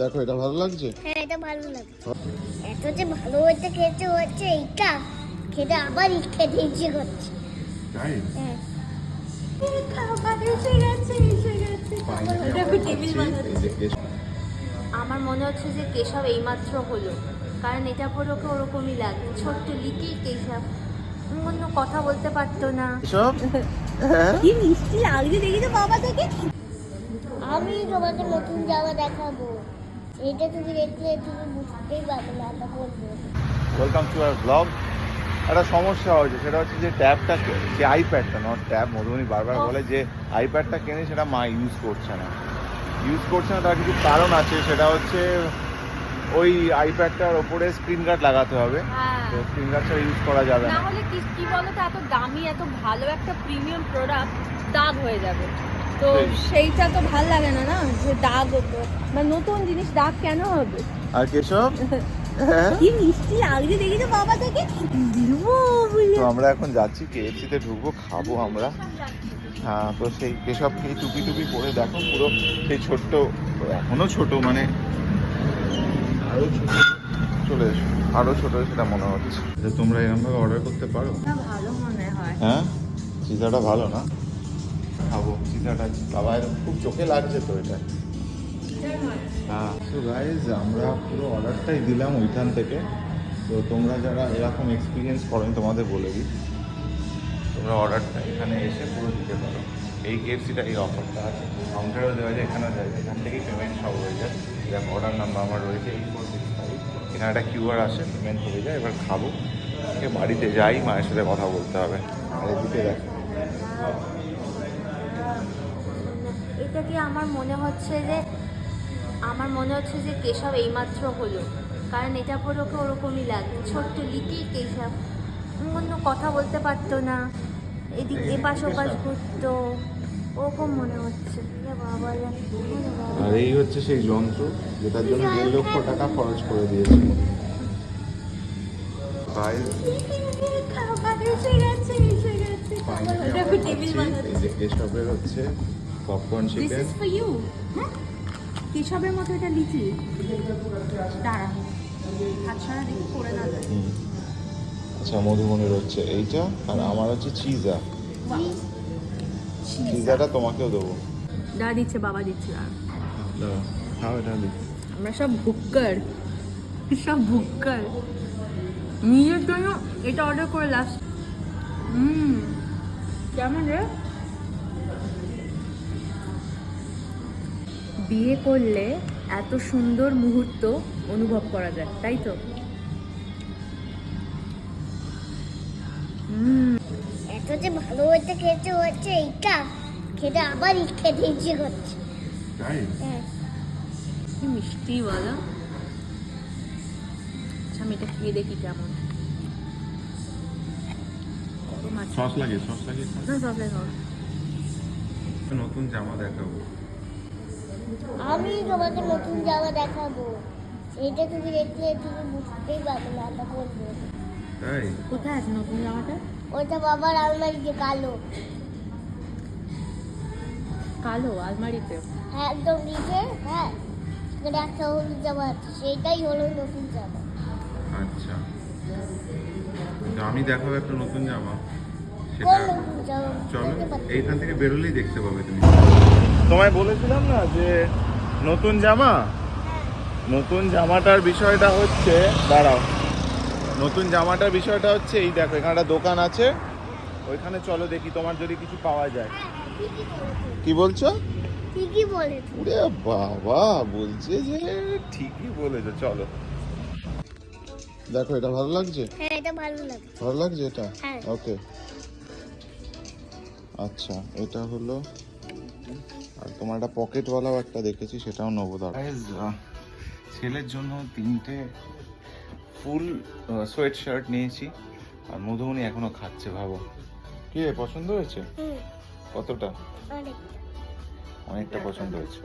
দেখো এটা ভালো লাগছে? হ্যাঁ এটা ভালো লাগে এত যে ভালো হয়েছে খেতে হচ্ছে এইটা খেতে আবার খেতে ইচ্ছে করছে। তাই? হ্যাঁ। দেখো টেবিল বানাচ্ছে। আমার মনে হচ্ছে যে কেশব এইমাত্র হলো। কারণ এটা পরে ওকে ওরকমই লাগে। ছোট্ট লিটিল কেশব। অন্য কথা বলতে পারতো না। হ্যাঁ? কি মিষ্টি লাগছে দেখি তো বাবা থেকে আমি তোমাকে নতুন জামা দেখাবো। এটা তুমি দেখলে তুমি বুঝতেই পারবে না এটা বলব। ওয়েলকাম টু আর ব্লগ একটা সমস্যা হয়েছে সেটা হচ্ছে যে ট্যাবটা যে আইপ্যাডটা নট ট্যাব মধুবনী বারবার বলে যে আইপ্যাডটা কিনে সেটা মা ইউজ করছে না। ইউজ করছে না তার কিছু কারণ আছে সেটা হচ্ছে ওই আইপ্যাডটার ওপরে স্ক্রিন গার্ড লাগাতে হবে। হ্যাঁ। তো স্ক্রিন গার্ড ছাড়া ইউজ করা যাবে না। না হলে কি কি বলতো এত দামি এত ভালো একটা প্রিমিয়াম প্রোডাক্ট দাগ হয়ে যাবে। তো সেইটা তো ভালো লাগে না না? যে দাগ হতো। মানে নতুন জিনিস দাগ কেন হবে? আর কেশব হ্যাঁ? কি মিষ্টি লাগছে দেখি তো বাবা থেকে তো আমরা এখন যাচ্ছি কেএফসিতে ঢুকবো খাব আমরা। হ্যাঁ তো সেই কেশবকে টুপি টুপি পরে দেখো পুরো সেই ছোট্ট এখনও ছোট মানে আরও ছোট। চলে এসো আরও ছোট সেটা মনে হচ্ছে। তোমরা এরকম ভাবে অর্ডার করতে পারো? ভালো মনে হয়। হ্যাঁ? পিজাটা ভালো না? খাব পিজাটা বাবা এরকম খুব চোখে লাগছে তো এটা। হ্যাঁ। তো গাইজ আমরা পুরো অর্ডারটাই দিলাম ওইখান থেকে। তো তোমরা যারা এরকম এক্সপিরিয়েন্স করেন তোমাদের বলে দিই। তোমরা অর্ডারটা এখানে এসে পুরো দিতে পারো। এই কেএফসিটা এই অফারটা আছে। কাউন্টারেও দেওয়া যায় এখানেও দেওয়া যায়। এখান থেকেই পেমেন্ট সব হয়ে যায়। দেখো অর্ডার নাম্বার আমার রয়েছে এইট ফোর সিক্স ফাইভ এখানে একটা কিউআর আসে পেমেন্ট হয়ে যায়। এবার খাব। বাড়িতে যাই মায়ের সাথে কথা বলতে হবে। আর এদিকে দেখো। এটা কি আমার মনে হচ্ছে যে আমার মনে হচ্ছে যে কেশব এইমাত্র হলো কারণ এটা পরে ওকে ওরকমই লাগে ছোট্ট লিটি কেশব অন্য কথা বলতে পারতো না এদিক এপাশ ওপাশ ঘুরতো ওরকম মনে হচ্ছে। আর এই হচ্ছে সেই যন্ত্র যেটার জন্য দেড় লক্ষ টাকা খরচ করে দিয়েছিল Guys, খাবার এসে গেছে, এসে গেছে। finally দেখো আমরা টেবিল খাচ্ছি। বানাচ্ছে। এই যে কেশবের হচ্ছে popcorn This chicken is for you. হ্যাঁ? কেশবের মতো এটা লিচি। দাঁড়া। হাত ছাড়া দেখি পড়ে না। যায় আচ্ছা মধুবনের হচ্ছে এইটা আর আমার হচ্ছে চিজা। চিজাটা তোমাকেও দেবো। দা দিচ্ছে বাবা দিচ্ছে আর খাও এটা আমরা সব ভুক্কর। সব ভুক্কর। নিজের জন্য এটা অর্ডার করে লাস্ট হুম। কেমন রে? বিয়ে করলে এত সুন্দর মুহূর্ত অনুভব করা যায় তাই তো? এত যে ভালো খেতে হচ্ছে এইটা খেতে আবার খেতে ইচ্ছে করছে হ্যাঁ। কি মিষ্টি বলো। আচ্ছা আমি এটা খেয়ে দেখি কেমন। সস লাগে সস লাগে না সবলে সব নতুন জামা দেখাবো। আমি তোমাকে নতুন জামা দেখাবো। এটা তুমি দেখলে তুমি বুঝতেই পারবে না এটা বলব তাই? কোথায় আছে নতুন জামাটা? ওটা বাবার আলমারিতে কালো। কালো আলমারিতে? হ্যাঁ একদম নিচে হ্যাঁ। সেখানে একটা হলুদ জামা আছে সেইটাই হলো নতুন জামা। আচ্ছা। আমি দেখাবো একটা নতুন জামা। জামা? চলো এইখান থেকে বেরোলেই দেখতে পাবে তুমি। তোমায় বলেছিলাম না যে নতুন জামা? নতুন জামাটার বিষয়টা হচ্ছে দাঁড়াও। নতুন জামাটার বিষয়টা হচ্ছে এই দেখো এখানে একটা দোকান আছে। ওইখানে চলো দেখি তোমার যদি কিছু পাওয়া যায়। হ্যাঁ, কি বলছো? ঠিকই বলেছ। ওরে বাবা বলছে যে ঠিকই বলেছ চলো। দেখো এটা ভালো লাগছে? হ্যাঁ এটা ভালো লাগে ভালো লাগছে এটা? হ্যাঁ। ওকে। আচ্ছা এটা হলো আর তোমার একটা পকেটওয়ালাও একটা দেখেছি সেটাও নেব দাদা ছেলের জন্য তিনটে ফুল সোয়েট শার্ট নিয়েছি আর মধুমণি এখনও খাচ্ছে ভাবো। কি রে, পছন্দ হয়েছে? কতটা? অনেকটা পছন্দ হয়েছে।